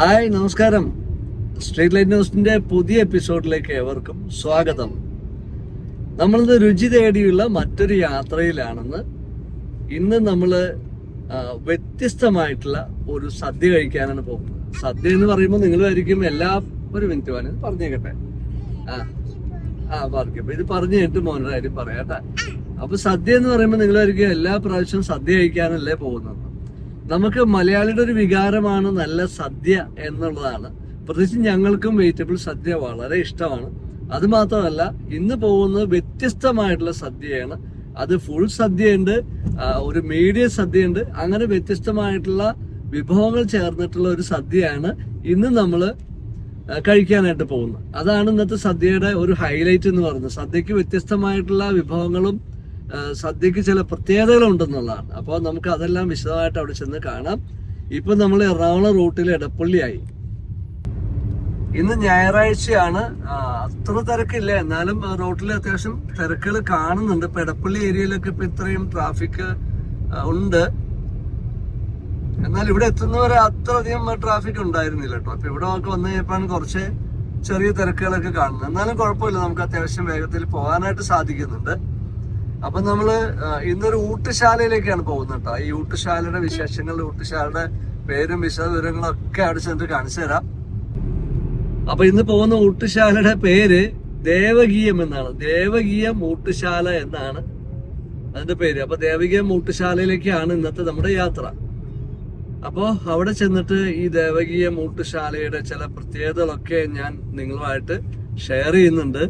Hi നമസ്കാരം. Street light ന്യൂസിന്റെ പുതിയ എപ്പിസോഡിലേക്ക് ഏവർക്കും സ്വാഗതം. നമ്മളിത് രുചി തേടിയുള്ള മറ്റൊരു യാത്രയിലാണെന്ന് ഇന്ന് നമ്മൾ വ്യത്യസ്തമായിട്ടുള്ള ഒരു സദ്യ കഴിക്കാനാണ് പോകുന്നത്. സദ്യ എന്ന് പറയുമ്പോൾ നിങ്ങൾ ആയിരിക്കും എല്ലാ ഒരു മിനിറ്റ് മോനെ പറഞ്ഞേക്കട്ടെ. ആ ആ പറഞ്ഞു. ഇത് പറഞ്ഞു കഴിഞ്ഞിട്ട് മോനൊരു കാര്യം പറയാം കേട്ടാ. അപ്പൊ സദ്യ എന്ന് പറയുമ്പോൾ നിങ്ങളായിരിക്കും എല്ലാ പ്രാവശ്യവും സദ്യ കഴിക്കാനല്ലേ പോകുന്നത്. നമുക്ക് മലയാളിയുടെ ഒരു വികാരമാണ് നല്ല സദ്യ എന്നുള്ളതാണ്. പ്രത്യേകിച്ച് ഞങ്ങൾക്കും വെജിറ്റബിൾ സദ്യ വളരെ ഇഷ്ടമാണ്. അത് മാത്രമല്ല ഇന്ന് പോകുന്നത് വ്യത്യസ്തമായിട്ടുള്ള സദ്യയാണ്. അത് ഫുൾ സദ്യയുണ്ട് ഒരു മീഡിയം സദ്യയുണ്ട്. അങ്ങനെ വ്യത്യസ്തമായിട്ടുള്ള വിഭവങ്ങൾ ചേർന്നിട്ടുള്ള ഒരു സദ്യയാണ് ഇന്ന് നമ്മൾ കഴിക്കാനായിട്ട് പോകുന്നത്. അതാണ് ഇന്നത്തെ സദ്യയുടെ ഒരു ഹൈലൈറ്റ് എന്ന് പറയുന്നത്. സദ്യക്ക് വ്യത്യസ്തമായിട്ടുള്ള വിഭവങ്ങളും സദ്യക്ക് ചില പ്രത്യേകതകളുണ്ടെന്നുള്ളതാണ്. അപ്പോൾ നമുക്ക് അതെല്ലാം വിശദമായിട്ട് അവിടെ ചെന്ന് കാണാം. ഇപ്പം നമ്മൾ എറണാകുളം റൂട്ടിൽ എടപ്പള്ളിയായി. ഇന്ന് ഞായറാഴ്ചയാണ്. അത്ര തിരക്കില്ല. എന്നാലും റോട്ടിൽ അത്യാവശ്യം തിരക്കുകൾ കാണുന്നുണ്ട്. ഇപ്പൊ എടപ്പള്ളി ഏരിയയിലൊക്കെ ഇപ്പൊ ഇത്രയും ട്രാഫിക് ഉണ്ട്. എന്നാൽ ഇവിടെ എത്തുന്നവരെ അത്രയധികം ട്രാഫിക് ഉണ്ടായിരുന്നില്ല കേട്ടോ. അപ്പൊ ഇവിടെ നമുക്ക് വന്നു കഴിഞ്ഞപ്പോഴാണ് കുറച്ച് ചെറിയ തിരക്കുകളൊക്കെ കാണുന്നത്. എന്നാലും കുഴപ്പമില്ല. നമുക്ക് അത്യാവശ്യം വേഗത്തിൽ പോകാനായിട്ട് സാധിക്കുന്നുണ്ട്. അപ്പൊ നമ്മൾ ഇന്നൊരു ഊട്ടുശാലയിലേക്കാണ് പോകുന്നത് കേട്ടോ ഈ ഊട്ടുശാലയുടെ വിശേഷങ്ങൾ ഊട്ടുശാലയുടെ പേരും വിശദ വിവരങ്ങളും ഒക്കെ അവിടെ ചെന്നിട്ട് കാണിച്ചു തരാം. അപ്പൊ ഇന്ന് പോകുന്ന ഊട്ടുശാലയുടെ പേര് ദേവകീയം എന്നാണ്. ദേവകീയം ഊട്ടുശാല എന്നാണ് അതിന്റെ പേര്. അപ്പൊ ദേവകീയം ഊട്ടുശാലയിലേക്കാണ് ഇന്നത്തെ നമ്മുടെ യാത്ര. അപ്പോ അവിടെ ചെന്നിട്ട് ഈ ദേവകീയ മൂട്ടുശാലയുടെ ചില പ്രത്യേകതകളൊക്കെ ഞാൻ നിങ്ങളുമായിട്ട് ഷെയർ ചെയ്യുന്നുണ്ട്.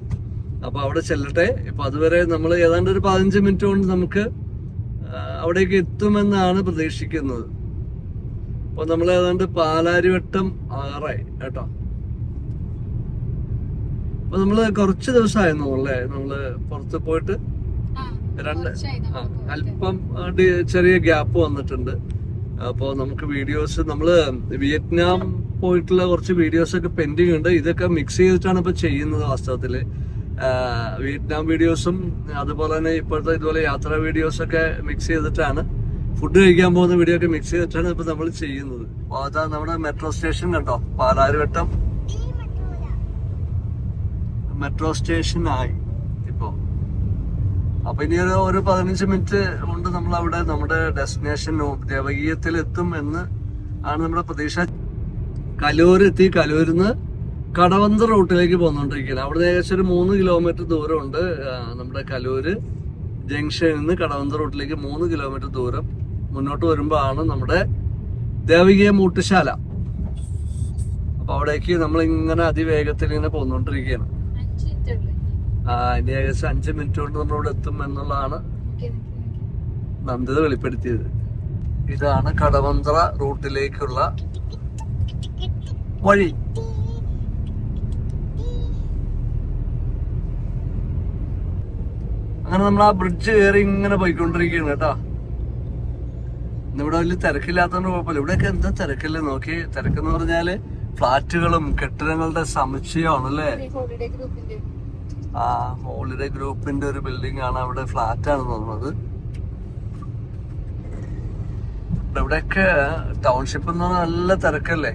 അപ്പൊ അവിടെ ചെല്ലട്ടെ. ഇപ്പൊ അതുവരെ നമ്മൾ ഏതാണ്ട് ഒരു പതിനഞ്ച് മിനിറ്റ് കൊണ്ട് നമുക്ക് അവിടേക്ക് എത്തുമെന്നാണ് പ്രതീക്ഷിക്കുന്നത്. അപ്പൊ നമ്മൾ ഏതാണ്ട് പാലാരിവട്ടം ആറായി കേട്ടോ. അപ്പൊ നമ്മൾ കുറച്ച് ദിവസമായിരുന്നു അല്ലേ? നമ്മൾ പുറത്ത് പോയിട്ട് രണ്ട് അല്പം ചെറിയ ഗ്യാപ്പ് വന്നിട്ടുണ്ട്. അപ്പോൾ നമുക്ക് വീഡിയോസ് നമ്മൾ വിയറ്റ്നാം പോയിട്ടുള്ള കുറച്ച് വീഡിയോസ് ഒക്കെ പെൻഡിങ് ഉണ്ട് ഇതൊക്കെ മിക്സ് ചെയ്തിട്ടാണ് ഇപ്പൊ ചെയ്യുന്നത് വാസ്തവത്തിൽ. ആ, വിയറ്റ്നാം വീഡിയോസും അതുപോലെ തന്നെ ഇപ്പോഴത്തെ ഇതുപോലെ യാത്രാ വീഡിയോസ് ഒക്കെ മിക്സ് ചെയ്തിട്ടാണ്. ഫുഡ് കഴിക്കാൻ പോകുന്ന വീഡിയോ ഒക്കെ മിക്സ് ചെയ്തിട്ടാണ് ഇപ്പൊ നമ്മൾ ചെയ്യുന്നത്. അതാ നമ്മുടെ മെട്രോ സ്റ്റേഷൻ കണ്ടോ? പാലാരിവട്ടം. മെട്രോ സ്റ്റേഷൻ ആയി ഇപ്പോ. അപ്പൊ ഇനി ഒരു ഒരു പതിനഞ്ച് മിനിറ്റ് കൊണ്ട് നമ്മൾ അവിടെ നമ്മുടെ ഡെസ്റ്റിനേഷൻ ദേവകീയത്തിൽ എത്തും എന്ന് ആണ് നമ്മുടെ പ്രതീക്ഷ. കലൂർ എത്തി. കലൂരിൽ നിന്ന് കടവന്ത റൂട്ടിലേക്ക് പോന്നുകൊണ്ടിരിക്കുകയാണ് അവിടെ ഏകദേശം ഒരു മൂന്ന് കിലോമീറ്റർ ദൂരമുണ്ട് നമ്മുടെ കലൂര് ജംഗ്ഷനിൽ നിന്ന് കടവന്ത റൂട്ടിലേക്ക് മൂന്ന് കിലോമീറ്റർ ദൂരം മുന്നോട്ട് വരുമ്പോൾ ആണ് നമ്മുടെ ദേവികീയ മൂട്ടുശാല. അപ്പൊ അവിടേക്ക് നമ്മൾ ഇങ്ങനെ അതിവേഗത്തിൽ ഇങ്ങനെ പോന്നുകൊണ്ടിരിക്കുകയാണ് ആ ഇനി ഏകദേശം അഞ്ച് മിനിറ്റ് കൊണ്ട് നമ്മൾ ഇവിടെ എത്തും എന്നുള്ളതാണ് നന്ദിത വെളിപ്പെടുത്തിയത്. ഇതാണ് കടവന്ത്ര റൂട്ടിലേക്കുള്ള വഴി. അങ്ങനെ നമ്മൾ ആ ബ്രിഡ്ജ് കയറി ഇങ്ങനെ പോയിക്കൊണ്ടിരിക്കുകയാണ് കേട്ടോ. ഇന്നിവിടെ വലിയ തിരക്കില്ലാത്തതുകൊണ്ട് കുഴപ്പമില്ല. ഇവിടെയൊക്കെ എന്താ തിരക്കല്ലേ? നോക്കി തിരക്കെന്ന് പറഞ്ഞാൽ ഫ്ലാറ്റുകളും കെട്ടിടങ്ങളുടെ സമുച്ചയമാണ് അല്ലേ ഹോളിഡേ ഗ്രൂപ്പിന്റെ ആ ഹോളിഡേ ഗ്രൂപ്പിന്റെ ഒരു ബിൽഡിംഗ് ആണ് അവിടെ ഫ്ലാറ്റ് ആണ് തോന്നുന്നത്. ഇവിടെ ഇവിടെയൊക്കെ ടൗൺഷിപ്പ് എന്ന് പറഞ്ഞാൽ നല്ല തിരക്കല്ലേ?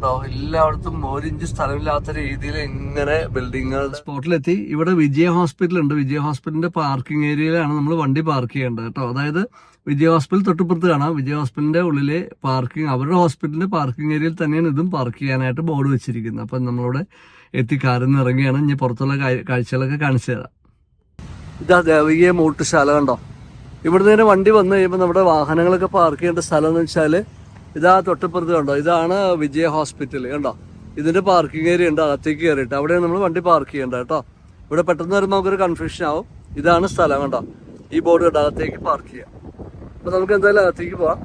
ഉണ്ടോ എല്ലായിടത്തും ഇഞ്ച് സ്ഥലമില്ലാത്ത രീതിയിൽ ഇങ്ങനെ ബിൽഡിങ്ങുകൾ സ്പോട്ടിലെത്തി. ഇവിടെ വിജയ ഹോസ്പിറ്റൽ ഉണ്ട്. വിജയ ഹോസ്പിറ്റലിന്റെ പാർക്കിംഗ് ഏരിയയിലാണ് നമ്മൾ വണ്ടി പാർക്ക് ചെയ്യേണ്ടത് കേട്ടോ. അതായത് വിജയ ഹോസ്പിറ്റൽ തൊട്ടുപുറത്ത് കാണാം. വിജയ ഹോസ്പിറ്റലിന്റെ ഉള്ളിലെ പാർക്കിംഗ് അവരുടെ ഹോസ്പിറ്റലിന്റെ പാർക്കിംഗ് ഏരിയയിൽ തന്നെയാണ് ഇതും പാർക്ക് ചെയ്യാനായിട്ട് ബോർഡ് വെച്ചിരിക്കുന്നത്. അപ്പം നമ്മളിവിടെ എത്തി കാറിൽ നിന്ന് ഇറങ്ങിയാണ്. ഇനി പുറത്തുള്ള കാഴ്- കാഴ്ചകളൊക്കെ കാണിച്ചു തരാം. ഇതാ ദേവികീയ മൂട്ടുശാല കണ്ടോ? ഇവിടെ നിന്ന് വണ്ടി വന്നു കഴിയുമ്പോൾ നമ്മുടെ വാഹനങ്ങളൊക്കെ പാർക്ക് ചെയ്യേണ്ട സ്ഥലം എന്ന് വെച്ചാൽ ഇതാ തൊട്ടപ്പുറത്ത് കണ്ടോ? ഇതാണ് വിജയ ഹോസ്പിറ്റൽ കണ്ടോ? ഇതിന്റെ പാർക്കിംഗ് ഏരിയ ഉണ്ട് അകത്തേക്ക് കയറിയിട്ട്. അവിടെയാണ് നമ്മൾ വണ്ടി പാർക്ക് ചെയ്യേണ്ടത് കേട്ടോ. ഇവിടെ പെട്ടെന്ന് വരുമ്പോൾ നമുക്കൊരു കൺഫ്യൂഷൻ ആവും. ഇതാണ് സ്ഥലം കണ്ടോ? ഈ ബോർഡ് കണ്ടോ? അകത്തേക്ക് പാർക്ക് ചെയ്യാം. അപ്പൊ നമുക്ക് എന്തായാലും അകത്തേക്ക് പോവാം.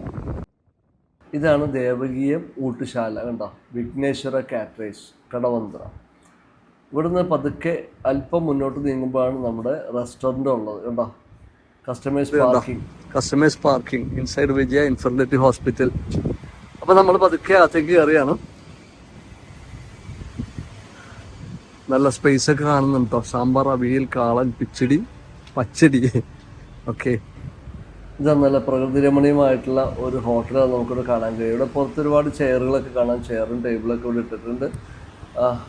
ഇതാണ് ദേവകീയം ഊട്ടുശാല കണ്ടോ? വിഘ്നേശ്വര കാറ്ററേസ് കടവന്ത്ര. ഇവിടുന്ന് പതുക്കെ അല്പം മുന്നോട്ട് നീങ്ങുമ്പോഴാണ് നമ്മുടെ റെസ്റ്റോറന്റ് ഉള്ളത് കണ്ടോ? Customers parking customers parking inside Vijaya informative hospital അപ്പൊ നമ്മൾ പതുക്കെ അകത്തേക്ക് കയറിയാണ് നല്ല സ്പേസ് ഒക്കെ കാണുന്നുണ്ടോ സാമ്പാർ അവിയൽ കാളൻ പിച്ചടി പച്ചടി. ഓക്കെ ഇത് നല്ല പ്രകൃതി രമണീയമായിട്ടുള്ള ഒരു ഹോട്ടലാണ് നമുക്കിവിടെ കാണാൻ കഴിയും ഇവിടെ പുറത്ത് ഒരുപാട് ചെയറുകളൊക്കെ കാണാം. ചെയറും ടേബിളൊക്കെ ഇവിടെ ഇട്ടിട്ടുണ്ട്.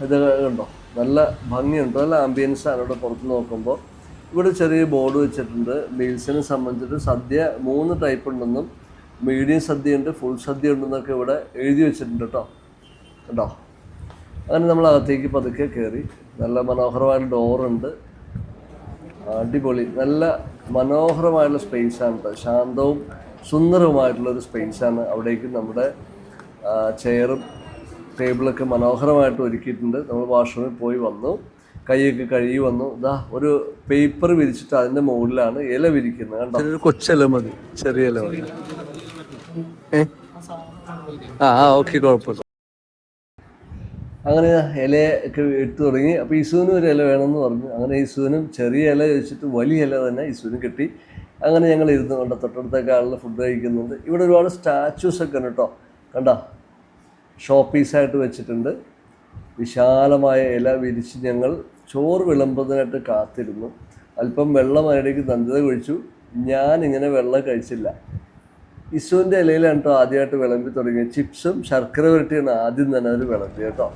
ഇത് കണ്ടോ? നല്ല ഭംഗിയുണ്ട്. നല്ല ആംബിയൻസ് ആണ് ഇവിടെ പുറത്ത് നോക്കുമ്പോൾ ഇവിടെ ചെറിയ ബോർഡ് വെച്ചിട്ടുണ്ട്. മീൽസിനെ സംബന്ധിച്ചിട്ട് സദ്യ മൂന്ന് ടൈപ്പ് ഉണ്ടെന്നും മീഡിയം സദ്യ ഉണ്ട് ഫുൾ സദ്യ ഉണ്ടെന്നൊക്കെ ഇവിടെ എഴുതി വെച്ചിട്ടുണ്ട് കേട്ടോ. കേട്ടോ അങ്ങനെ നമ്മൾ അകത്തേക്ക് പതുക്കെ കയറി നല്ല മനോഹരമായ ഡോറുണ്ട് അടിപൊളി. നല്ല മനോഹരമായിട്ടുള്ള സ്പേസ് ആണ് കേട്ടോ. ശാന്തവും സുന്ദരവുമായിട്ടുള്ള ഒരു സ്പേസ് ആണ് അവിടേക്ക് നമ്മുടെ ചെയറും ടേബിളൊക്കെ മനോഹരമായിട്ട് ഒരുക്കിയിട്ടുണ്ട്. നമ്മൾ വാഷ്റൂമിൽ പോയി വന്നു. കൈയൊക്കെ കഴുകി വന്നു. ഇതാ ഒരു പേപ്പർ വിരിച്ചിട്ട് അതിന്റെ മുകളിലാണ് ഇല വിരിക്കുന്നത് കണ്ടോ? ഒരു കൊച്ചില മതി ചെറിയ ഇല മതി. ഏ? ആ ഓക്കെ കുഴപ്പമില്ല. അങ്ങനെ ഇലയൊക്കെ എടുത്തു തുടങ്ങി. അപ്പോൾ ഇസുവിനും ഒരു ഇല വേണമെന്ന് പറഞ്ഞു. അങ്ങനെ ഇസുവിനും ചെറിയ ഇല ചോദിച്ചിട്ട് വലിയ ഇല തന്നെ ഇസുവിനും കിട്ടി. അങ്ങനെ ഞങ്ങൾ ഇരുന്ന് കൊണ്ട് തൊട്ടടുത്തൊക്കെ ആളുകൾ ഫുഡ് കഴിക്കുന്നുണ്ട്. ഇവിടെ ഒരുപാട് സ്റ്റാച്യൂസ് ഒക്കെ ഉണ്ട് കേട്ടോ. കണ്ട? ഷോപ്പീസായിട്ട് വെച്ചിട്ടുണ്ട്. വിശാലമായ ഇല വിരിച്ച് ഞങ്ങൾ ചോറ് വിളമ്പുന്നതിനായിട്ട് കാത്തിരുന്നു. അല്പം വെള്ളം അതിലേക്ക് കുഴിച്ചു. ഞാൻ ഇങ്ങനെ വെള്ളം കഴിച്ചില്ല. ഇസുവിന്റെ ഇലയിലാണ് കേട്ടോ ആദ്യമായിട്ട് വിളമ്പി തുടങ്ങിയത്. ചിപ്സും ശർക്കര വരട്ടിയാണ് ആദ്യം തന്നെ അവർ വിളമ്പി കേട്ടോ.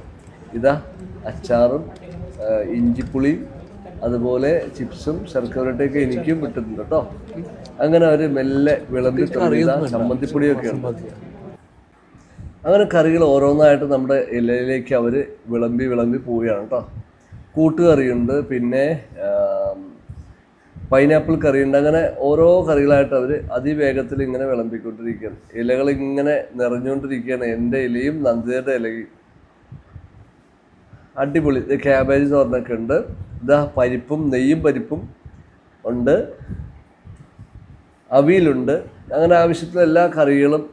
ഇതാ അച്ചാറും ഇഞ്ചിപ്പുളിയും അതുപോലെ ചിപ്സും ശർക്കര വരട്ടിയൊക്കെ എനിക്കും വിട്ടിട്ടുണ്ട് കേട്ടോ അങ്ങനെ അവർ മെല്ലെ വിളമ്പി തുടങ്ങിയ ചമ്മന്തിപ്പൊടിയൊക്കെ അങ്ങനെ കറികൾ ഓരോന്നായിട്ട് നമ്മുടെ ഇലയിലേക്ക് അവർ വിളമ്പി വിളമ്പി പോവുകയാണ് കേട്ടോ കൂട്ടുകറിയുണ്ട്. പിന്നെ പൈനാപ്പിൾ കറിയുണ്ട്. അങ്ങനെ ഓരോ കറികളായിട്ട് അവർ അതിവേഗത്തിൽ ഇങ്ങനെ വിളമ്പിക്കൊണ്ടിരിക്കുകയാണ്. ഇലകൾ ഇങ്ങനെ നിറഞ്ഞുകൊണ്ടിരിക്കുകയാണ്. എന്റെ ഇലയും നന്ദിയുടെ ഇലയും. അടിപൊളി. ക്യാബേജ് തോരനൊക്കെ ഉണ്ട്. ഇതാ പരിപ്പും നെയ്യും പരിപ്പും ഉണ്ട്. അവിയലുണ്ട്. അങ്ങനെ ആവശ്യത്തിലെല്ലാ കറികളും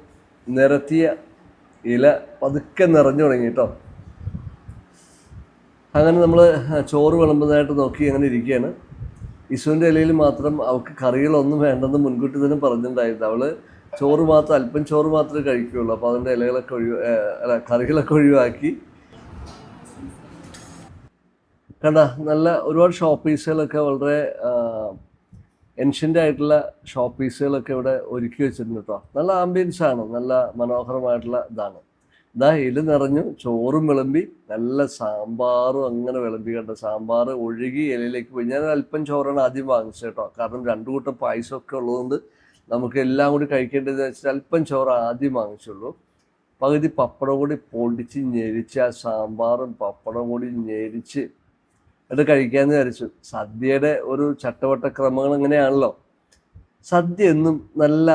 നിരത്തിയ ഇല പതുക്കെ നിറഞ്ഞു തുടങ്ങി കേട്ടോ. അങ്ങനെ നമ്മൾ ചോറ് വിളമ്പുന്നതായിട്ട് നോക്കി അങ്ങനെ ഇരിക്കുകയാണ്. ഇസുവിന്റെ ഇലയിൽ മാത്രം അവൾക്ക് കറികളൊന്നും വേണ്ടെന്ന് മുൻകൂട്ടി തന്നെ പറഞ്ഞിട്ടുണ്ടായിരുന്നു. അവൾ ചോറ് മാത്രം അല്പം ചോറ് മാത്രമേ കഴിക്കുകയുള്ളൂ. അപ്പോൾ അതിന്റെ ഇലകളൊക്കെ ഒഴിവ് അല്ല കറികളൊക്കെ ഒഴിവാക്കി. കണ്ട നല്ല ഒരുപാട് ഷോപ്പ് പീസുകളൊക്കെ വളരെ എൻഷ്യന്റ് ആയിട്ടുള്ള ഷോപ്പ് പീസുകളൊക്കെ ഇവിടെ ഒരുക്കി വെച്ചിട്ടുണ്ട് കേട്ടോ നല്ല ആംബിയൻസ് ആണ് നല്ല മനോഹരമായിട്ടുള്ള ഇതാണ്. ഇതാ ഇല നിറഞ്ഞു ചോറും വിളമ്പി നല്ല സാമ്പാറും അങ്ങനെ വിളമ്പി കണ്ട സാമ്പാർ ഒഴുകി ഇലയിലേക്ക് പോയി. ഞാൻ അല്പം ചോറാണ് ആദ്യം വാങ്ങിച്ചത് കേട്ടോ. കാരണം രണ്ടു കൂട്ടം പായസമൊക്കെ ഉള്ളതുകൊണ്ട് നമുക്ക് എല്ലാം കൂടി കഴിക്കേണ്ടതെന്ന് വെച്ചാൽ അല്പം ചോറ് ആദ്യം വാങ്ങിച്ചുള്ളൂ. പകുതി പപ്പടം കൂടി പൊടിച്ച് ഞെരിച്ച് ആ സാമ്പാറും പപ്പടം കൂടി ഞെരിച്ച് അത് കഴിക്കാമെന്ന് വിചാരിച്ചു. സദ്യയുടെ ഒരു ചട്ടവട്ട ക്രമങ്ങൾ എങ്ങനെയാണല്ലോ സദ്യ എന്നും നല്ല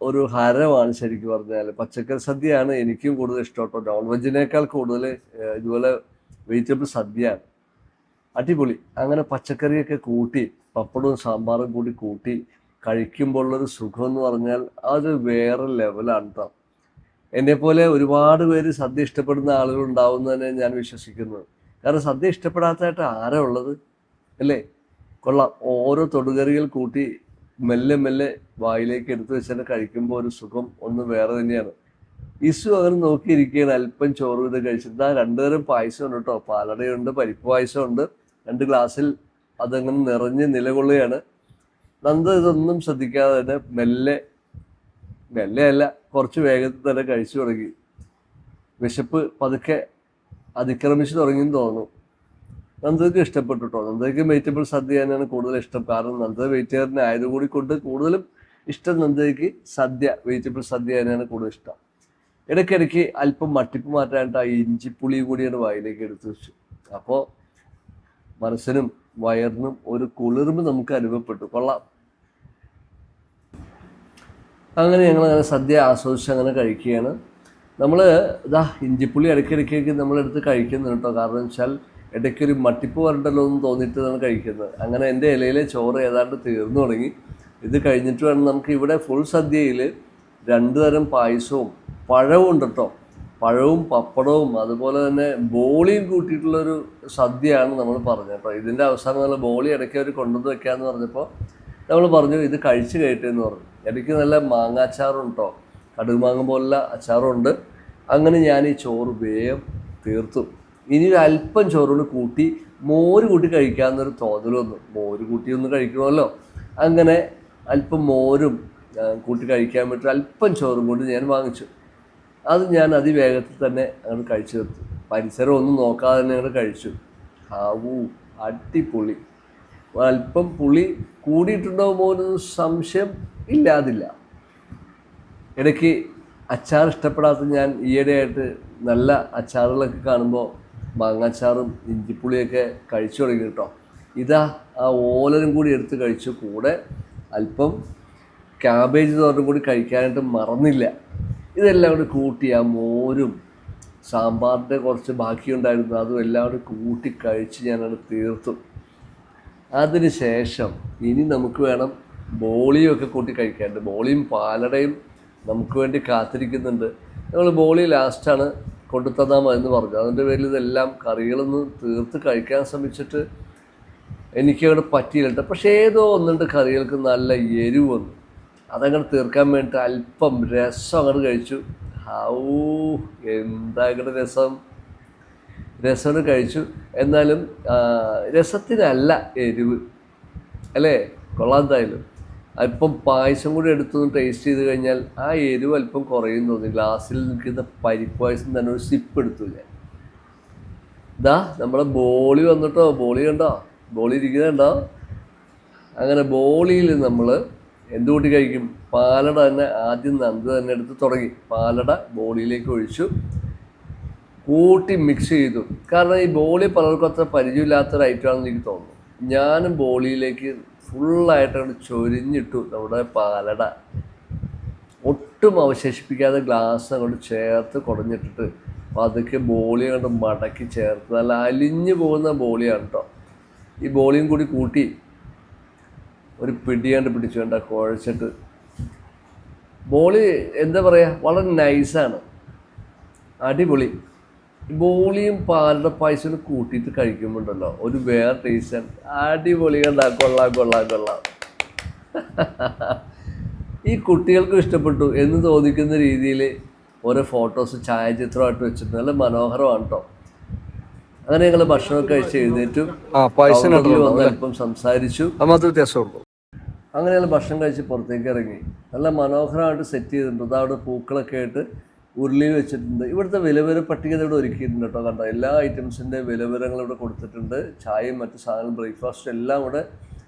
ഒരു ഹരമാണ് ശരിക്കും പറഞ്ഞാൽ പച്ചക്കറി സദ്യയാണ് എനിക്കും കൂടുതൽ ഇഷ്ടം കേട്ടോ. നോൺ വെജിനേക്കാൾ കൂടുതൽ ഇതുപോലെ വെജിറ്റബിൾ സദ്യയാണ്. അടിപൊളി. അങ്ങനെ പച്ചക്കറിയൊക്കെ കൂട്ടി പപ്പടവും സാമ്പാറും കൂടി കൂട്ടി കഴിക്കുമ്പോഴുള്ളൊരു സുഖം എന്ന് പറഞ്ഞാൽ അത് വേറെ ലെവലാണ് കേട്ടോ എന്നെ പോലെ ഒരുപാട് പേര് സദ്യ ഇഷ്ടപ്പെടുന്ന ആളുകൾ ഉണ്ടാവും തന്നെ ഞാൻ വിശ്വസിക്കുന്നത് കാരണം സദ്യ ഇഷ്ടപ്പെടാത്തതായിട്ട് ആരാ ഉള്ളത്? അല്ലേ? കൊള്ളാം. ഓരോ തൊടുകറികൾ കൂട്ടി മെല്ലെ മെല്ലെ വായിലേക്ക് എടുത്തു വെച്ചാൽ കഴിക്കുമ്പോൾ ഒരു സുഖം ഒന്ന് വേറെ തന്നെയാണ്. ഇസു അങ്ങനെ നോക്കിയിരിക്കുകയാണ് അല്പം ചോറ് ഇത് കഴിച്ചിട്ട്. ആ രണ്ടുതരം പായസം ഉണ്ട് കേട്ടോ. പാലടയുണ്ട് പരിപ്പ് പായസം ഉണ്ട് രണ്ട് ഗ്ലാസ്സിൽ അതങ്ങനെ നിറഞ്ഞ് നിലകൊള്ളുകയാണ്. നന്ദ ഇതൊന്നും ശ്രദ്ധിക്കാതെ തന്നെ മെല്ലെ മെല്ലെ അല്ല കുറച്ച് വേഗത്തിൽ തന്നെ കഴിച്ചു തുടങ്ങി. വിശപ്പ് പതുക്കെ അതിക്രമിച്ചു തുടങ്ങിയെന്ന് തോന്നുന്നു. നന്ദയ്ക്ക് ഇഷ്ടപ്പെട്ടു കേട്ടോ നന്ദയ്ക്ക് വെജിറ്റബിൾ സദ്യ തന്നെയാണ് കൂടുതൽ ഇഷ്ടം. കാരണം നന്ദ വെജിറ്റേറിയൻ ആയതുകൂടി കൊണ്ട് കൂടുതലും ഇഷ്ടം നന്ദയ്ക്ക് സദ്യ വെജിറ്റബിൾ സദ്യ തന്നെയാണ് കൂടുതൽ ഇഷ്ടം. ഇടയ്ക്കിടയ്ക്ക് അല്പം മട്ടിപ്പ് മാറ്റാനായിട്ട് ആ ഇഞ്ചിപ്പുളി കൂടിയാണ് വായിലേക്ക് എടുത്തു വെച്ചു. അപ്പോൾ മനസ്സിനും വയറിനും ഒരു കുളിർമ നമുക്ക് അനുഭവപ്പെട്ടു. കൊള്ളാം. അങ്ങനെ ഞങ്ങൾ അങ്ങനെ സദ്യ ആസ്വദിച്ച് അങ്ങനെ കഴിക്കുകയാണ്. നമ്മൾ ഇതാ ഇഞ്ചിപ്പുളി ഇടയ്ക്കിടയ്ക്ക് നമ്മളെടുത്ത് കഴിക്കുന്നുണ്ട് കേട്ടോ കാരണം വെച്ചാൽ ഇടയ്ക്കൊരു മട്ടിപ്പ് വരണ്ടല്ലോ എന്ന് തോന്നിയിട്ടാണ് കഴിക്കുന്നത്. അങ്ങനെ എന്റെ ഇലയിലെ ചോറ് ഏതാണ്ട് തീർന്നു തുടങ്ങി. ഇത് കഴിഞ്ഞിട്ട് വേണം നമുക്ക് ഇവിടെ ഫുൾ സദ്യയിൽ രണ്ട് തരം പായസവും പഴവും ഉണ്ട് കേട്ടോ പഴവും പപ്പടവും അതുപോലെ തന്നെ ബോളിയും കൂട്ടിയിട്ടുള്ളൊരു സദ്യയാണ് നമ്മൾ പറഞ്ഞത് കേട്ടോ ഇതിന്റെ അവസാനം നല്ല ബോളി ഇടയ്ക്ക് അവർ കൊണ്ടുവന്ന് വെക്കാമെന്ന് പറഞ്ഞപ്പോൾ നമ്മൾ പറഞ്ഞു ഇത് കഴിച്ച് കഴിട്ടെന്ന് പറഞ്ഞു. ഇടയ്ക്ക് നല്ല മാങ്ങാച്ചാറും കേട്ടോ കടുകുമാങ്ങ പോലുള്ള അച്ചാറുണ്ട് അങ്ങനെ ഞാൻ ഈ ചോറ് വേഗം തീർത്തു. ഇനി ഒരു അല്പം ചോറൂണ് കൂട്ടി മോര് കൂട്ടി കഴിക്കാമെന്നൊരു തോന്നൽ വന്നു. മോര് കൂട്ടി ഒന്ന് കഴിക്കണമല്ലോ. അങ്ങനെ അല്പം മോരും കൂട്ടി കഴിക്കാൻ പറ്റും അല്പം ചോറും കൊണ്ട് ഞാൻ വാങ്ങിച്ചു. അത് ഞാൻ അതിവേഗത്തിൽ തന്നെ അങ്ങോട്ട് കഴിച്ചു തീർത്തു. പരിസരം ഒന്നും നോക്കാതെ തന്നെ അങ്ങോട്ട് കഴിച്ചു. ഹാവൂ അടിപൊളി. അല്പം പുളി കൂടിയിട്ടുണ്ടോ ഒരു സംശയം ഇല്ലാതില്ല. ഇടയ്ക്ക് അച്ചാർ ഇഷ്ടപ്പെടാത്ത ഞാൻ ഈയിടെയായിട്ട് നല്ല അച്ചാറുകളൊക്കെ കാണുമ്പോൾ മാങ്ങാച്ചാറും ഇഞ്ചിപ്പുളിയൊക്കെ കഴിച്ചു തുടങ്ങി കേട്ടോ. ഇതാ ആ ഓലനും കൂടി എടുത്ത് കഴിച്ചു. കൂടെ അല്പം ക്യാബേജ് തോറും കൂടി കഴിക്കാനായിട്ട് മറന്നില്ല. ഇതെല്ലാം കൂടി കൂട്ടി ആ മോരും സാമ്പാറിന്റെ കുറച്ച് ബാക്കിയുണ്ടായിരുന്നു. അതും എല്ലാം കൂടി കൂട്ടി കഴിച്ച് ഞാനത് തീർത്തു. അതിന് ശേഷം ഇനി നമുക്ക് വേണം ബോളിയും ഒക്കെ കൂട്ടി കഴിക്കാനുണ്ട് ബോളിയും പാലടയും നമുക്ക് വേണ്ടി കാത്തിരിക്കുന്നുണ്ട്. നമ്മൾ ബോളി ലാസ്റ്റാണ് കൊണ്ടു തന്നാൽ മതി എന്ന് പറഞ്ഞു. അതിന്റെ പേരിൽ ഇതെല്ലാം കറികളൊന്നും തീർത്ത് കഴിക്കാൻ ശ്രമിച്ചിട്ട് എനിക്കവിടെ പറ്റിയില്ല പക്ഷേ ഏതോ ഒന്നുണ്ട് കറികൾക്ക് നല്ല എരിവ് വന്നു അതങ്ങനെ തീർക്കാൻ വേണ്ടിയിട്ട് അല്പം രസം അങ്ങോട്ട് കഴിച്ചു. ഔ എന്താ അങ്ങോട്ട് രസം? രസം കഴിച്ചു. എന്നാലും രസത്തിനല്ല എരിവ്. അല്ലേ? കൊള്ളാന്തായാലും അല്പം പായസം കൂടി എടുത്തൊന്ന് ടേസ്റ്റ് ചെയ്ത് കഴിഞ്ഞാൽ ആ എരിവ് അല്പം കുറയും തോന്നി ഗ്ലാസ്സിൽ നിൽക്കുന്ന പരിപ്പ് പായസം തന്നെ ഒരു സിപ്പ് എടുത്തു ഞാൻ. ഇതാ നമ്മളെ ബോളി വന്നിട്ടോ? ബോളി കണ്ടോ? ബോളി ഇരിക്കുന്നുണ്ടോ അങ്ങനെ ബോളിയിൽ നമ്മൾ എന്ത് കൂട്ടി കഴിക്കും? പാലട തന്നെ ആദ്യം നന്ദ് തന്നെ എടുത്ത് തുടങ്ങി. പാലട ബോളിയിലേക്ക് ഒഴിച്ചു. കൂട്ടി മിക്സ് ചെയ്തു. കാരണം ഈ ബോളി പലർക്കും അത്ര പരിചയമില്ലാത്തൊരു ഐറ്റമാണെന്ന് എനിക്ക് തോന്നുന്നു. ഞാനും ബോളിയിലേക്ക് ഫുള്ളായിട്ട് അങ്ങോട്ട് ചൊരിഞ്ഞിട്ടു നമ്മുടെ പാലട. ഒട്ടും അവശേഷിപ്പിക്കാതെ ഗ്ലാസ് അങ്ങോട്ട് ചേർത്ത് കുടഞ്ഞിട്ടിട്ട് പതുക്കെ ബോളി അങ്ങോട്ട് മടക്കി ചേർത്ത്. നല്ല അലിഞ്ഞു പോകുന്ന ബോളിയാണ് കേട്ടോ ഈ ബോളിയും കൂടി കൂട്ടി ഒരു പിടിയാണ്ട് പിടിച്ചു വേണ്ട കുഴച്ചിട്ട്. ബോളി എന്താ പറയുക വളരെ നൈസാണ് അടിപൊളി. ബോളിയും പാലട പായസം കൂട്ടിയിട്ട് കഴിക്കുമ്പോണ്ടല്ലോ. ഒരു വേറെ ടേസ്റ്റ് അടിപൊളി കണ്ടാ കൊള്ളാം കൊള്ളാം കൊള്ളാം. ഈ കുട്ടികൾക്ക് ഇഷ്ടപ്പെട്ടു എന്ന് തോന്നിക്കുന്ന രീതിയിൽ ഓരോ ഫോട്ടോസ് ഛായാചിത്രമായിട്ട് വെച്ചിട്ട് നല്ല മനോഹരമാണ് കേട്ടോ അങ്ങനെ ഞങ്ങൾ ഭക്ഷണമൊക്കെ കഴിച്ച് എഴുന്നേറ്റു. ആ പായസം വന്ന് അല്പം സംസാരിച്ചു. അങ്ങനെ ഞങ്ങൾ ഭക്ഷണം കഴിച്ച് പുറത്തേക്ക് ഇറങ്ങി. നല്ല മനോഹരമായിട്ട് സെറ്റ് ചെയ്തിട്ടുണ്ട്. അതവിടെ അവിടെ പൂക്കളൊക്കെ ആയിട്ട് ഉരുളിയിൽ വെച്ചിട്ടുണ്ട്. ഇവിടുത്തെ വിലവര പട്ടിക ഇവിടെ ഒരുക്കിയിട്ടുണ്ട് കേട്ടോ. കണ്ടോ എല്ലാ ഐറ്റംസിന്റെ വിലവരങ്ങൾ ഇവിടെ കൊടുത്തിട്ടുണ്ട്. ചായയും മറ്റു സാധനങ്ങളും ബ്രേക്ക്ഫാസ്റ്റ് എല്ലാം ഇവിടെ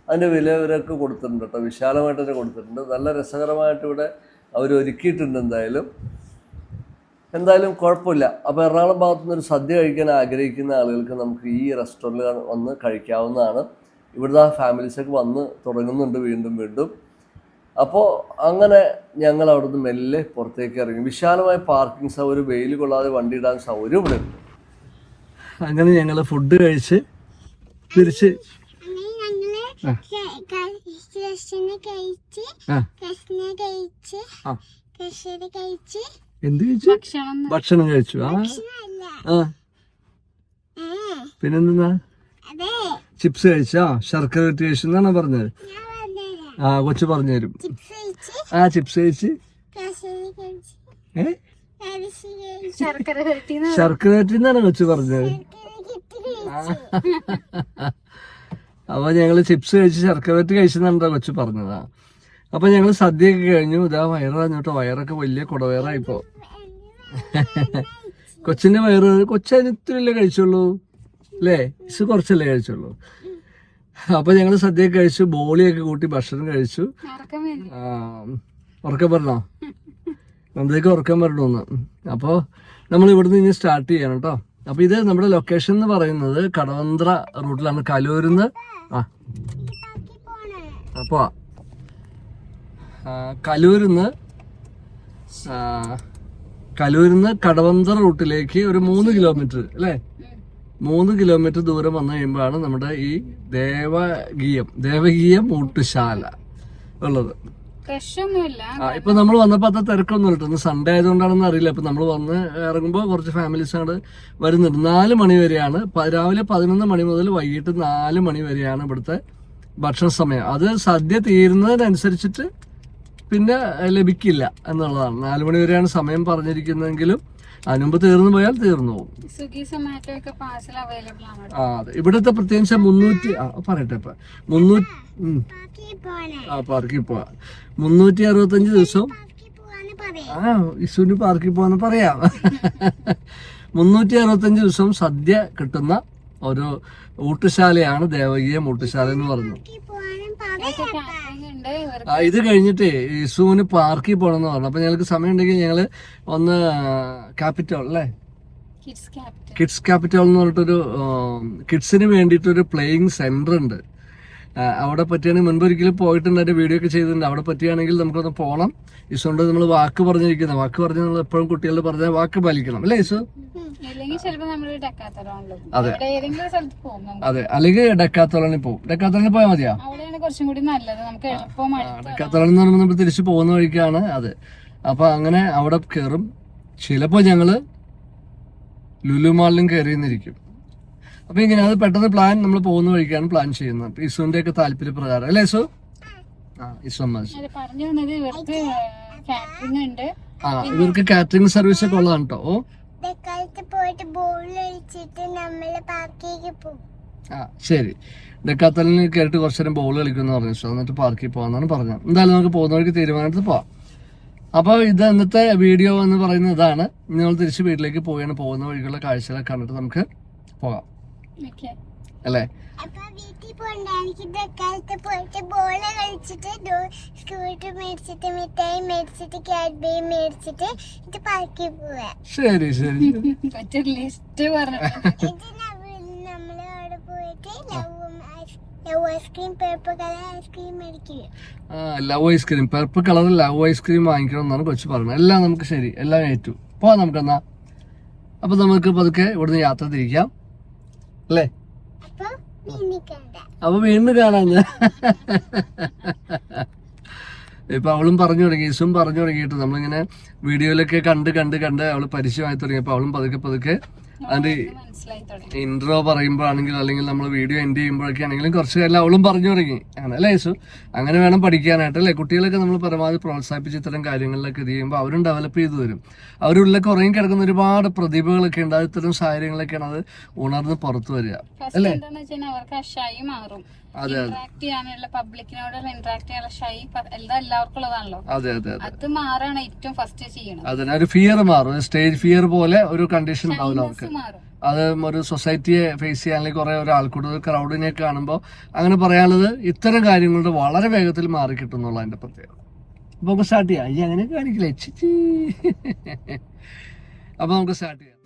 അതിന്റെ വിലവരൊക്കെ കൊടുത്തിട്ടുണ്ട് കേട്ടോ. വിശാലമായിട്ട് തന്നെ കൊടുത്തിട്ടുണ്ട്. നല്ല രസകരമായിട്ട് ഇവിടെ അവർ ഒരുക്കിയിട്ടുണ്ട് എന്തായാലും. എന്തായാലും കുഴപ്പമില്ല. അപ്പോൾ എറണാകുളം ഭാഗത്തു നിന്ന് ഒരു സദ്യ കഴിക്കാൻ ആഗ്രഹിക്കുന്ന ആളുകൾക്ക് നമുക്ക് ഈ റെസ്റ്റോറന്റിൽ വന്ന് കഴിക്കാവുന്നതാണ്. ഇവിടുത്തെ ആ ഫാമിലീസൊക്കെ വന്ന് തുടങ്ങുന്നുണ്ട് വീണ്ടും വീണ്ടും. അപ്പോൾ അങ്ങനെ ഞങ്ങൾ അവിടുന്ന് മെല്ലെ പുറത്തേക്ക് ഇറങ്ങി. വിശാലമായ പാർക്കിംഗ് സൗകര്യം വെയിൽ കൊള്ളാതെ വണ്ടി ഇടാൻ സൗകര്യം ഇവിടെ ഉണ്ട്. അങ്ങനെ ഞങ്ങൾ ഫുഡ് കഴിച്ച് തിരിച്ച് എന്ത് കഴിച്ചു? ഭക്ഷണം കഴിച്ചു. ആ. പിന്നെന്താ ചിപ്സ് കഴിച്ചാ? ശർക്കര വെട്ടി കഴിച്ചു എന്നാണ് പറഞ്ഞത് ആ കൊച്ചു പറഞ്ഞു തരും ആ ചിപ്സ് കഴിച്ച്? ശർക്കര എന്നാണ് കൊച്ചു പറഞ്ഞത്. അപ്പൊ ഞങ്ങൾ ചിപ്സ് കഴിച്ച് ശർക്കര വെട്ടി കഴിച്ചെന്നാണ് കൊച്ചു പറഞ്ഞതാ. അപ്പൊ ഞങ്ങൾ സദ്യയൊക്കെ കഴിഞ്ഞു. ഇതാ വയറാഞ്ഞോട്ടോ പറഞ്ഞിട്ടോ വയറൊക്കെ വലിയ കുടവയറായിപ്പോ. കൊച്ചിന്റെ വയറ് കൊച്ചതിനിത്തിരിയല്ലേ കഴിച്ചുള്ളൂ? അല്ലേ? ഇസ് കുറച്ചല്ലേ കഴിച്ചുള്ളൂ? അപ്പൊ ഞങ്ങൾ സദ്യ കഴിച്ചു ബോളിയൊക്കെ കൂട്ടി ഭക്ഷണം കഴിച്ചു. ഉറക്കം പറഞ്ഞോ എന്തൊക്കെ ഉറക്കം പറഞ്ഞോന്ന് അപ്പോൾ നമ്മൾ ഇവിടുന്ന് ഇനി സ്റ്റാർട്ട് ചെയ്യണം കേട്ടോ അപ്പോൾ ഇത് നമ്മുടെ ലൊക്കേഷൻ എന്ന് പറയുന്നത് കടവന്ത്ര റൂട്ടിലാണ്. കലൂരിന്ന് ആ അപ്പോൾ കലൂരിന്ന് കലൂരിന്ന് കടവന്ത്ര റൂട്ടിലേക്ക് ഒരു മൂന്ന് കിലോമീറ്റർ അല്ലേ? മൂന്ന് കിലോമീറ്റർ ദൂരം വന്നു കഴിയുമ്പോഴാണ് നമ്മുടെ ഈ ദേവഗീയം ദേവഗീയം മൂട്ടുശാല ഉള്ളത്. ഇപ്പൊ നമ്മൾ വന്നപ്പോ അത്ര തിരക്കൊന്നും ഇല്ല സൺഡേ ആയതുകൊണ്ടാണെന്ന് അറിയില്ല. അപ്പൊ നമ്മൾ വന്ന് ഇറങ്ങുമ്പോൾ കുറച്ച് ഫാമിലീസ് ആണ് വരുന്നുണ്ട്. നാല് മണി വരെയാണ്. രാവിലെ പതിനൊന്ന് മണി മുതൽ വൈകിട്ട് നാല് മണി വരെയാണ് ഇവിടുത്തെ ഭക്ഷണ സമയം. അത് സദ്യ തീരുന്നതിനനുസരിച്ചിട്ട് പിന്നെ ലഭിക്കില്ല എന്നുള്ളതാണ്. നാല് മണി വരെയാണ് സമയം പറഞ്ഞിരിക്കുന്നതെങ്കിലും അതിന് മുമ്പ് തീർന്നു പോയാൽ തീർന്നു പോകും. ആ അതെ. ഇവിടുത്തെ പ്രത്യേകിച്ച് മുന്നൂറ്റി പറയട്ടെ ഇപ്പൊ. മുന്നൂറ്റി ആ പാർക്കിൽ പോവാ. മുന്നൂറ്റി അറുപത്തഞ്ച് പോവാന്ന് ആ ഇസുവിന് പാർക്കിൽ പോവാന്ന് പറയാം. മുന്നൂറ്റി അറുപത്തഞ്ച് ദിവസം സദ്യ കിട്ടുന്ന ഒരു ഊട്ടുശാലയാണ് ദേവകീയം ഊട്ടുശാല എന്ന് പറഞ്ഞു ഇത് കഴിഞ്ഞിട്ടേ യേശുവിന് പാർക്കിൽ പോകണം എന്ന് പറഞ്ഞു. അപ്പൊ ഞങ്ങൾക്ക് സമയം ഉണ്ടെങ്കിൽ ഞങ്ങൾ ഒന്ന് ക്യാപിറ്റൽ അല്ലേ? കിഡ്സ് ക്യാപിറ്റൽ എന്ന് പറഞ്ഞിട്ടൊരു കിഡ്സിന് വേണ്ടിയിട്ടൊരു പ്ലേയിങ് സെന്റർ ഉണ്ട്. അവിടെ പറ്റിയാണെങ്കിൽ മുൻപ് ഒരിക്കലും പോയിട്ടുണ്ട് അതിന്റെ വീഡിയോ ഒക്കെ ചെയ്തിട്ടുണ്ട്. അവിടെ പറ്റിയാണെങ്കിൽ നമുക്കൊന്ന് പോകണം ഈശോണ്ട് നമ്മൾ വാക്ക് പറഞ്ഞിരിക്കുന്നത്. വാക്ക് പറഞ്ഞ് നമ്മൾ എപ്പോഴും കുട്ടികളോട് പറഞ്ഞ വാക്ക് പാലിക്കണം. അല്ലേ ഡക്കാത്തറോണിലും അതെ. അതെ. അല്ലെങ്കിൽ ഡക്കാത്തോളനിൽ പോകും. ഡക്കാത്തോളനിൽ പോയാൽ മതിയാ? ഡക്കാത്തോളൻ എന്ന് പറയുമ്പോൾ നമ്മൾ തിരിച്ചു പോകുന്ന വഴിക്കാണ് അതെ. അപ്പൊ അങ്ങനെ അവിടെ കയറും. ചിലപ്പോൾ ഞങ്ങൾ ലുലു മാളിലും കയറിയെന്നിരിക്കും. അപ്പൊ ഇങ്ങനെ അത് പെട്ടെന്ന് പ്ലാൻ നമ്മൾ പോകുന്ന വഴിക്കാണ് പ്ലാൻ ചെയ്യുന്നത്. അപ്പൊ ഇസുവിന്റെ ഒക്കെ താല്പര്യ പ്രകാരം അല്ലേ ഇസു ആ ഇസു സമ്മതിച്ചു അത് പറഞ്ഞു വന്നത് ഇവർക്ക് കാറ്ററിംഗ് ഉണ്ട്. ആ ഇവർക്ക് കാറ്ററിംഗ് സർവീസ് ഒക്കെ ഉള്ളതാണ് കേട്ടോ പോയിട്ട് ബോൾ കളിച്ചിട്ട് നമ്മൾ പാർക്കിലേക്ക് പോകും. ആ ശരി. ഡെക്കാത്തലിന് കേട്ട് കുറച്ചു നേരം ബോൾ കളിക്കുമെന്ന് പറഞ്ഞു സോ എന്നിട്ട് പാർക്കിൽ പോകാന്നാണ് പറഞ്ഞത്. എന്തായാലും നമുക്ക് പോകുന്ന വഴിക്ക് തീരുമാനത്തിൽ പോവാം. അപ്പോൾ ഇത് ഇന്നത്തെ വീഡിയോ എന്ന് പറയുന്നത് ഇതാണ്. ഇനി നമ്മൾ തിരിച്ച് വീട്ടിലേക്ക് പോവുകയാണ്. പോകുന്ന വഴിക്കുള്ള കാഴ്ചകളൊക്കെ കണ്ടിട്ട് നമുക്ക് പോകാം. അല്ലേ? അപ്പൊ വീട്ടിൽ പോകണ്ട. എനിക്ക് ഇടക്കാലത്ത് പോയിട്ട് ബോൾ കളിച്ചിട്ട് സ്കൂട്ടർ മേടിച്ചിട്ട് മിഠായി മേടിച്ചിട്ട് കാഡ്ബറി മേടിച്ചിട്ട് ഇത് പാർക്കിൽ പോവാ. ശരി ശരി. മറ്റൊരു ലിസ്റ്റ് പറഞ്ഞു. Love ice cream paper colour love ice cream purple വാങ്ങിക്കണം എന്നാണ് കൊച്ചു പറഞ്ഞത്. എല്ലാം നമുക്ക് ശരി. എല്ലാം ഏറ്റു. പോവാം നമുക്കെന്നാ അപ്പൊ നമുക്ക് പതുക്കെ ഇവിടുന്ന് യാത്ര തിരിക്കാം. അല്ലേ? അപ്പൊ അപ്പൊ വീണ്ടും കാണാൻ ഞാൻ ഇപ്പൊ അവളും പറഞ്ഞു തുടങ്ങി ഇസും പറഞ്ഞു തുടങ്ങിയിട്ട് നമ്മളിങ്ങനെ വീഡിയോയിലൊക്കെ കണ്ട് കണ്ട് കണ്ട് അവൾ പരിചയമായി തുടങ്ങിയപ്പോ അവളും പതുക്കെ പതുക്കെ ഇൻട്രോ പറയുമ്പോഴാണെങ്കിൽ അല്ലെങ്കിൽ നമ്മൾ വീഡിയോ എൻഡ് ചെയ്യുമ്പോഴൊക്കെ ആണെങ്കിലും കുറച്ച് കാലം അവളും പറഞ്ഞു തുടങ്ങി. ആണല്ലേ അല്ലേ യേശു? അങ്ങനെ വേണം പഠിക്കാനായിട്ട് അല്ലേ? കുട്ടികളൊക്കെ നമ്മൾ പരമാവധി പ്രോത്സാഹിപ്പിച്ച് ഇത്തരം കാര്യങ്ങളിലൊക്കെ ഇത് ചെയ്യുമ്പോൾ അവരും ഡെവലപ്പ് ചെയ്തു തരും. അവരുള്ളിലൊക്കെ ഉറങ്ങി കിടക്കുന്ന ഒരുപാട് പ്രതിഭകളൊക്കെ ഉണ്ട്. അത് ഇത്തരം സാഹചര്യങ്ങളൊക്കെയാണ് അത് ഉണർന്ന് പുറത്തു വരിക. അല്ലേ? അവർക്ക് മാറും. ഇന്ററാക്ട് ചെയ്യാനുള്ള പബ്ലിക്കിനോടുള്ള ഇന്ററാക്ട് ചെയ്യാനുള്ള ഷൈ എല്ലാം എല്ലാവർക്കും ഉള്ളതാണല്ലോ അതെ അതെ. അതെ മാറാണ് ഏറ്റവും ഫസ്റ്റ് ചെയ്യണം അതിന് ഒരു ഫിയർ മാറും. സ്റ്റേജ് ഫിയർ പോലെ ഒരു കണ്ടീഷൻ ഉണ്ടാവില്ല അവർക്ക്. അത് ഒരു സൊസൈറ്റിയെ ഫേസ് ചെയ്യാൻ അല്ലെങ്കിൽ കുറെ ഒരു ആൾക്കൂടുതൽ ക്രൗഡിനെ കാണുമ്പോൾ അങ്ങനെ പറയാനുള്ളത് ഇത്തരം കാര്യങ്ങളുടെ വളരെ വേഗത്തിൽ മാറി കിട്ടുന്നുള്ള അതിന്റെ പ്രത്യേകത. അപ്പൊ നമുക്ക് സ്റ്റാർട്ട് ചെയ്യാം. ഇനി അങ്ങനെ കാണിക്കില്ല. അപ്പൊ നമുക്ക് സ്റ്റാർട്ട് ചെയ്യാം.